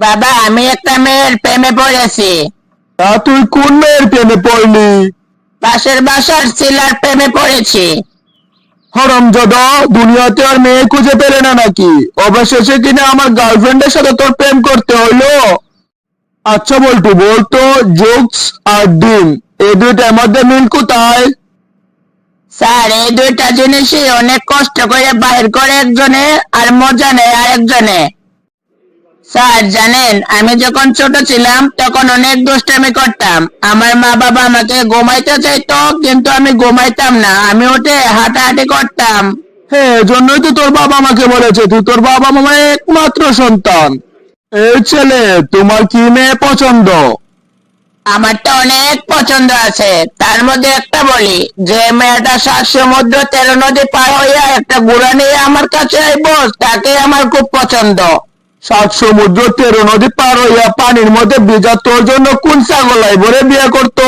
বাবা আমি একটা মেয়ের প্রেমে পড়েছি। তা তুই কোন মেয়ের প্রেমে পড়লি? পাশের বাসার ছেলের প্রেমে পড়েছি। হরমজাদা দুনিয়াতে আর মেয়ে খুঁজে পেলে না নাকি? অবশেষে কিনা আমার গার্লফ্রেন্ডের সাথে তোর প্রেম করতে হলো আচ্ছা বলটু বলতো জোকস আর ডিম এই দুইটার মধ্যে মিল কোথায়? স্যার এই দুইটা জিনিসই অনেক কষ্ট করে বাহির করে একজনে আর মজা নেয় আরেকজনে। স্যার জানেন আমি যখন ছোট ছিলাম তখন অনেক দুষ্টামি করতাম। আমার মা বাবা আমাকে ঘুমাইতে চাইতো কিন্তু আমি ঘুমাইতাম না। আমি উঠে হাঁটাহাঁটি করতাম। হ্যাঁ এজন্যই তো তোর বাবা আমাকে বলেছে তুই তোর বাবা মামার একমাত্র সন্তান। এই ছেলে তোমার কি মেয়ে পছন্দ? আমার তো অনেক পছন্দ আছে। তার মধ্যে একটা বলি যে মেয়েটা সাত সমুদ্র তেরো নদী পার হইয়া একটা গুড়া নিয়ে আমার কাছে আইব তাকে আমার খুব পছন্দ। সাত সমুদ্র তেরো নদী পার হইয়া পানির মধ্যে ভিজা তোর জন্য কোন ছাগল আইবরে বিয়ে করতো?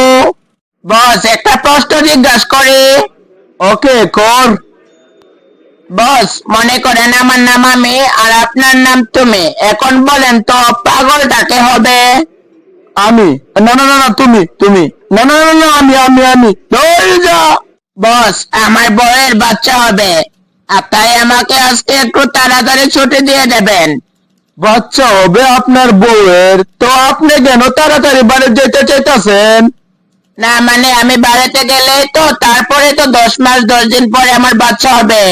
বস একটা প্রশ্ন জিজ্ঞাসা করে। ওকে কর। বস মনে করেন আমার নাম আমি আর আপনার নাম তুমি। এখন বলেন তো পাগল পাগলটাকে হবে? আমি? না না না না তুমি তুমি। না না না না আমি আমি আমি। বস আমার বউয়ের বাচ্চা হবে। আর তাই আমাকে আজকে একটু তাড়াতাড়ি ছুটি দিয়ে দেবেন। বাচ্চা হবে আপনার বউয়ের, তো আপনি কেন তাড়াতাড়ি বাড়ি যেতে চাইতেছেন? না মানে আমি বাড়িতে গেলে তো তারপরে তো দশ মাস, দশ দিন পরে আমার বাচ্চা হবে।